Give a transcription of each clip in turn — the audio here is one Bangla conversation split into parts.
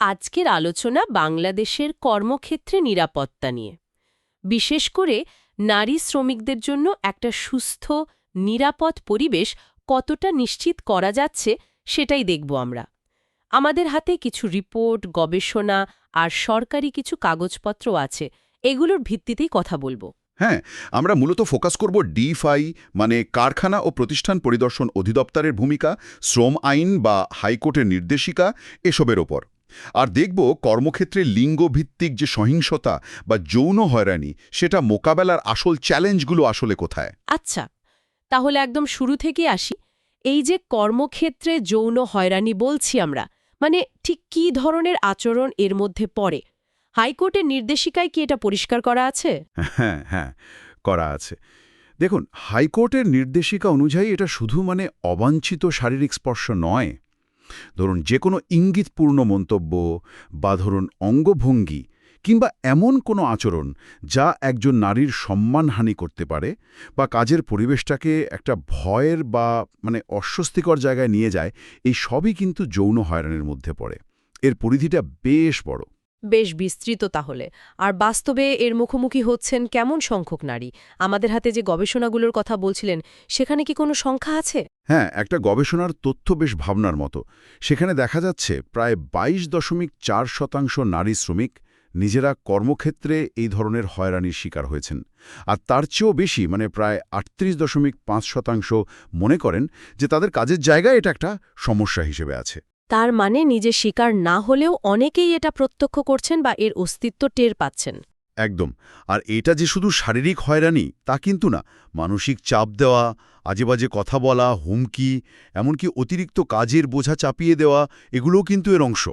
আজকের আলোচনা বাংলাদেশের কর্মক্ষেত্রে নিরাপত্তা নিয়ে। বিশেষ করে নারী শ্রমিকদের জন্য একটা সুস্থ, নিরাপদ পরিবেশ কতটা নিশ্চিত করা যাচ্ছে সেটাই দেখব আমরা। আমাদের হাতে কিছু রিপোর্ট, গবেষণা আর সরকারি কিছু কাগজপত্র আছে। এগুলোর ভিত্তিতেই কথা বলব। হ্যাঁ আমরা মূলত ফোকাস করব ডিফাই মানে কারখানা ও প্রতিষ্ঠান পরিদর্শন অধিদপ্তরের ভূমিকা, শ্রম আইন বা হাইকোর্টের নির্দেশিকা, এসবের ওপর। আর দেখব কর্মক্ষেত্রে লিঙ্গভিত্তিক যে সহিংসতা বা যৌন হয়রানি সেটা মোকাবেলার আসল চ্যালেঞ্জগুলো আসলে কোথায়? আচ্ছা তাহলে একদম শুরু থেকে আসি। এই যে কর্মক্ষেত্রে যৌন হয়রানি বলছি আমরা মানে ঠিক কী ধরনের আচরণ এর মধ্যে পড়ে? হাইকোর্টের নির্দেশিকায় কি এটা পরিষ্কার করা আছে? হ্যাঁ হ্যাঁ করা আছে। দেখুন হাইকোর্টের নির্দেশিকা অনুযায়ী এটা শুধু মানে অবাঞ্ছিত শারীরিক স্পর্শ নয় ধরুন যে কোনো ইঙ্গিতপূর্ণ মন্তব্য বা ধরুন অঙ্গভঙ্গি কিংবা এমন কোনো আচরণ যা একজন নারীর সম্মানহানি করতে পারে বা কাজের পরিবেশটাকে একটা ভয়ের বা মানে অস্বস্তিকর জায়গায় নিয়ে যায়, এই সবই কিন্তু যৌন হয়রানির মধ্যে পড়ে। এর পরিধিটা বেশ বড়। বেশ বিস্তৃত তাহলে। আর বাস্তবে এর মুখোমুখি হচ্ছেন কেমন সংখ্যক নারী? আমাদের হাতে যে গবেষণাগুলোর কথা বলছিলেন, সেখানে কি কোনো সংখ্যা আছে? হ্যাঁ একটা গবেষণার তথ্য বেশ ভাবনার মতো। সেখানে দেখা যাচ্ছে প্রায় ২২ দশমিক চার শতাংশ নারী শ্রমিক নিজেরা কর্মক্ষেত্রে এই ধরনের হয়রানির শিকার হয়েছেন। আর তার চেয়েও বেশি মানে প্রায় আটত্রিশ দশমিক পাঁচ শতাংশ মনে করেন যে তাদের কাজের জায়গায় এটা একটা সমস্যা হিসেবে আছে। তার মানে নিজে শিকার না হলেও অনেকেই এটা প্রত্যক্ষ করছেন বা এর অস্তিত্ব টের পাচ্ছেন। একদম। আর এটা যে শুধু শারীরিক হয়রানি তা কিন্তু না। মানসিক চাপ দেওয়া আজেবাজে কথা বলা হুমকি এমনকি অতিরিক্ত কাজের বোঝা চাপিয়ে দেওয়া এগুলোও কিন্তু এর অংশ।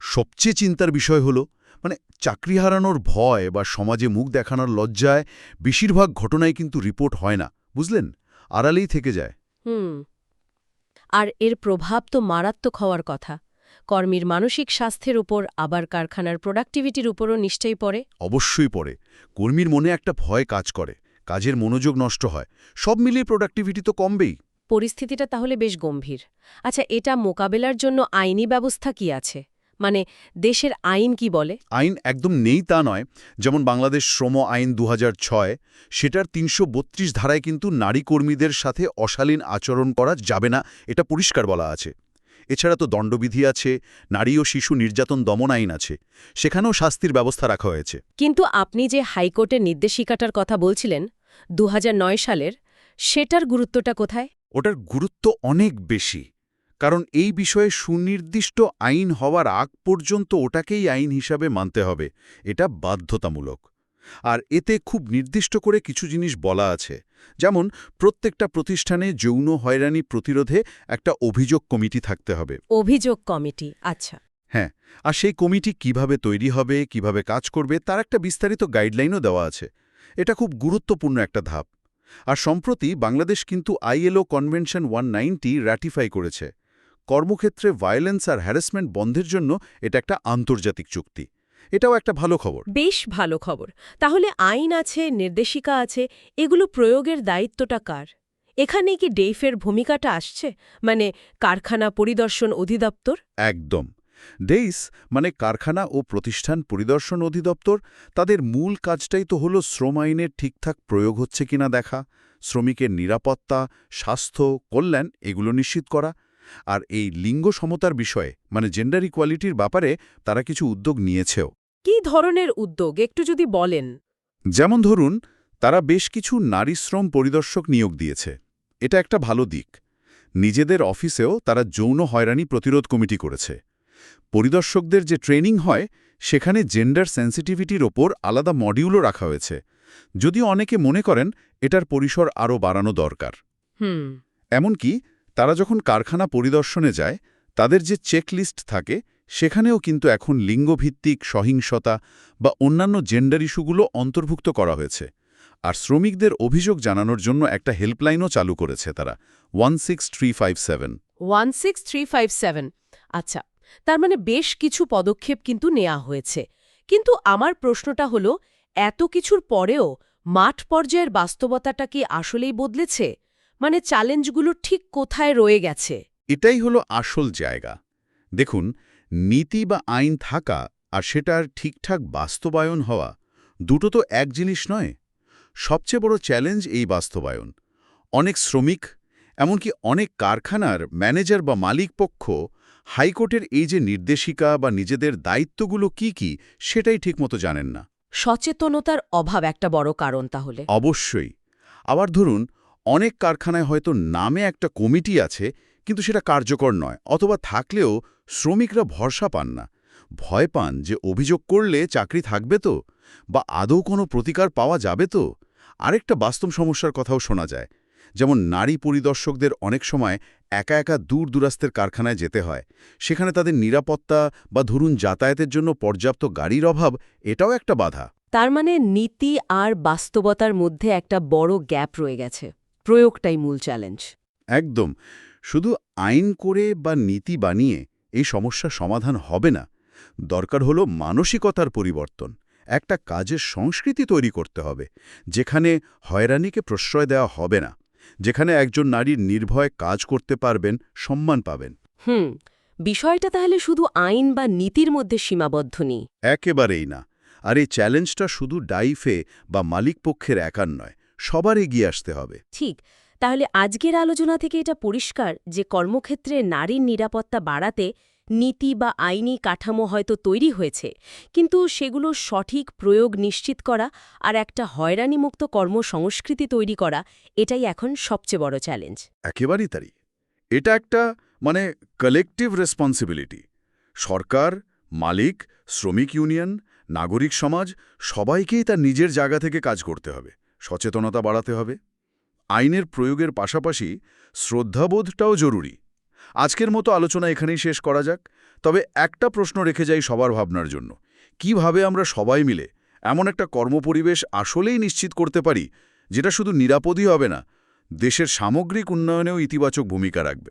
সবচেয়ে চিন্তার বিষয় হলো মানে চাকরি হারানোর ভয় বা সমাজে মুখ দেখানোর লজ্জায় বেশিরভাগ ঘটনায় কিন্তু রিপোর্ট হয় না বুঝলেন? আড়ালেই থেকে যায়। হুম। আর এর প্রভাব তো মারাত্মক হওয়ার কথা। কর্মীর মানসিক স্বাস্থ্যের উপর আবার কারখানার প্রোডাক্টিভিটির উপরও নিশ্চয়ই পড়ে। অবশ্যই পড়ে। কর্মীর মনে একটা ভয় কাজ করে। কাজের মনোযোগ নষ্ট হয়। সব মিলিয়ে প্রোডাক্টিভিটি তো কমবেই। পরিস্থিতিটা তাহলে বেশ গম্ভীর। আচ্ছা এটা মোকাবেলার জন্য আইনি ব্যবস্থা কি আছে? মানে দেশের আইন কি বলে? আইন একদম নেই তা নয়। যেমন বাংলাদেশ শ্রম আইন দু হাজার ছয় সেটার তিনশো বত্রিশ ধারায় কিন্তু নারী কর্মীদের সাথে অশালীন আচরণ করা যাবে না এটা পরিষ্কার বলা আছে। এছাড়া তো দণ্ডবিধি আছে নারী ও শিশু নির্যাতন দমন আইন আছে সেখানেও শাস্তির ব্যবস্থা রাখা হয়েছে। কিন্তু আপনি যে হাইকোর্টের নির্দেশিকাটার কথা বলছিলেন দু হাজার নয় সালের সেটার গুরুত্বটা কোথায়? ওটার গুরুত্ব অনেক বেশি। কারণ এই বিষয়ে সুনির্দিষ্ট আইন হওয়ার আগ পর্যন্ত ওটাকেই আইন হিসাবে মানতে হবে এটা বাধ্যতামূলক। আর এতে খুব নির্দিষ্ট করে কিছু জিনিস বলা আছে যেমন প্রত্যেকটা প্রতিষ্ঠানে যৌন হয়রানি প্রতিরোধে একটা অভিযোগ কমিটি থাকতে হবে। অভিযোগ কমিটি আচ্ছা। হ্যাঁ আর সেই কমিটি কীভাবে তৈরি হবে কীভাবে কাজ করবে তার একটা বিস্তারিত গাইডলাইনও দেওয়া আছে। এটা খুব গুরুত্বপূর্ণ একটা ধাপ। আর সম্প্রতি বাংলাদেশ কিন্তু ILO convention one ninety ratify করেছে। কর্মক্ষেত্রে ভায়োলেন্স আর হ্যারাসমেন্ট বন্ধের জন্য এটা একটা আন্তর্জাতিক চুক্তি। এটাও একটা ভালো খবর। বেশ ভালো খবর। তাহলে আইন আছে নির্দেশিকা আছে এগুলো প্রয়োগের দায়িত্বটা কার? এখানে কি ডেইফের ভূমিকাটা আসছে? মানে কারখানা পরিদর্শন অধিদপ্তর? একদম। ডেইস মানে কারখানা ও প্রতিষ্ঠান পরিদর্শন অধিদপ্তর তাদের মূল কাজটাই তো হলো শ্রম আইনের ঠিকঠাক প্রয়োগ হচ্ছে কিনা দেখা শ্রমিকের নিরাপত্তা স্বাস্থ্য কল্যাণ এগুলো নিশ্চিত করা আর এই লিঙ্গ সমতার বিষয়ে মানে জেন্ডার ইকোয়ালিটির ব্যাপারে তারা কিছু উদ্যোগ নিয়েছেও। কি ধরনের উদ্যোগ? একটু যদি বলেন। যেমন ধরুন তারা বেশ কিছু নারী শ্রম পরিদর্শক নিয়োগ দিয়েছে। এটা একটা ভালো দিক। নিজেদের অফিসেও তারা যৌন হয়রানি প্রতিরোধ কমিটি করেছে। পরিদর্শকদের যে ট্রেনিং হয় সেখানে জেন্ডার সেন্সিটিভিটির ওপর আলাদা মডিউলও রাখা হয়েছে। যদিও অনেকে মনে করেন এটার পরিসর আরও বাড়ানো দরকার। হুম। এমনকি তারা যখন কারখানা পরিদর্শনে যায়, তাদের যে চেকলিস্ট থাকে, সেখানেও কিন্তু এখন লিঙ্গভিত্তিক, সহিংসতা বা অন্যান্য জেন্ডার ইস্যুগুলো অন্তর্ভুক্ত করা হয়েছে। আর শ্রমিকদের অভিযোগ জানানোর জন্য একটা হেল্পলাইনও চালু করেছে তারা one six three five seven one six three five seven আচ্ছা তার মানে বেশ কিছু পদক্ষেপ কিন্তু নেওয়া হয়েছে। কিন্তু আমার প্রশ্নটা হলো, এত কিছুর পরেও মাঠ পর্যায়ের বাস্তবতাটা কি আসলেই বদলেছে? মানে চ্যালেঞ্জগুলো ঠিক কোথায় রয়ে গেছে? এটাই হলো আসল জায়গা। দেখুন নীতি বা আইন থাকা আর সেটার ঠিকঠাক বাস্তবায়ন হওয়া দুটো তো এক জিনিস নয়। সবচেয়ে বড় চ্যালেঞ্জ এই বাস্তবায়ন। অনেক শ্রমিক এমনকি অনেক কারখানার ম্যানেজার বা মালিক পক্ষ হাইকোর্টের এই যে নির্দেশিকা বা নিজেদের দায়িত্বগুলো কি কি সেটাই ঠিকমতো জানেন না। সচেতনতার অভাব একটা বড় কারণ তাহলে। অবশ্যই। আবার ধরুন অনেক কারখানায় হয়তো নামে একটা কমিটি আছে, কিন্তু সেটা কার্যকর নয়, অথবা থাকলেও শ্রমিকরা ভরসা পান না। ভয় পান যে অভিযোগ করলে চাকরি থাকবে তো, বা আদৌ কোনো প্রতিকার পাওয়া যাবে তো। আরেকটা বাস্তব সমস্যার কথাও শোনা যায়, যেমন নারী পরিদর্শকদের অনেক সময় একা একা দূর দূরাস্তের কারখানায় যেতে হয়, সেখানে তাদের নিরাপত্তা বা ধরুন যাতায়াতের জন্য পর্যাপ্ত গাড়ির অভাব, এটাও একটা বাধা। তার মানে নীতি আর বাস্তবতার মধ্যে একটা বড় গ্যাপ রয়ে গেছে। প্রয়োগটাই মূল চ্যালেঞ্জ একদম। শুধু আইন করে বা নীতি বানিয়ে এই সমস্যার সমাধান হবে না। দরকার হলো মানসিকতার পরিবর্তন। একটা কাজের সংস্কৃতি তৈরি করতে হবে যেখানে হয়রানিকে প্রশ্রয় দেওয়া হবে না যেখানে একজন নারীর নির্ভয়ে কাজ করতে পারবেন সম্মান পাবেন। হুম বিষয়টা তাহলে শুধু আইন বা নীতির মধ্যে সীমাবদ্ধ নেই। একেবারেই না। আর এই চ্যালেঞ্জটা শুধু ডাইফে বা মালিক পক্ষের একার নয় সবার এগিয়ে আসতে হবে। ঠিক তাহলে আজকের আলোচনা থেকে এটা পরিষ্কার যে কর্মক্ষেত্রে নারীর নিরাপত্তা বাড়াতে নীতি বা আইনি কাঠামো হয়তো তৈরি হয়েছে কিন্তু সেগুলো সঠিক প্রয়োগ নিশ্চিত করা আর একটা হয়রানিমুক্ত কর্মসংস্কৃতি তৈরি করা এটাই এখন সবচেয়ে বড় চ্যালেঞ্জ একেবারেই তারই এটা একটা মানে কালেকটিভ রেসপন্সিবিলিটি সরকার মালিক শ্রমিক ইউনিয়ন নাগরিক সমাজ সবাইকেই তার নিজের জায়গা থেকে কাজ করতে হবে। সচেতনতা বাড়াতে হবে। আইনের প্রয়োগের পাশাপাশি শ্রদ্ধাবোধটাও জরুরি। আজকের মতো আলোচনা এখানেই শেষ করা যাক, তবে একটা প্রশ্ন রেখে যাই সবার ভাবনার জন্য। কীভাবে আমরা সবাই মিলে এমন একটা কর্মপরিবেশ আসলেই নিশ্চিত করতে পারি, যেটা শুধু নিরাপদই হবে না, দেশের সামগ্রিক উন্নয়নেও ইতিবাচক ভূমিকা রাখবে?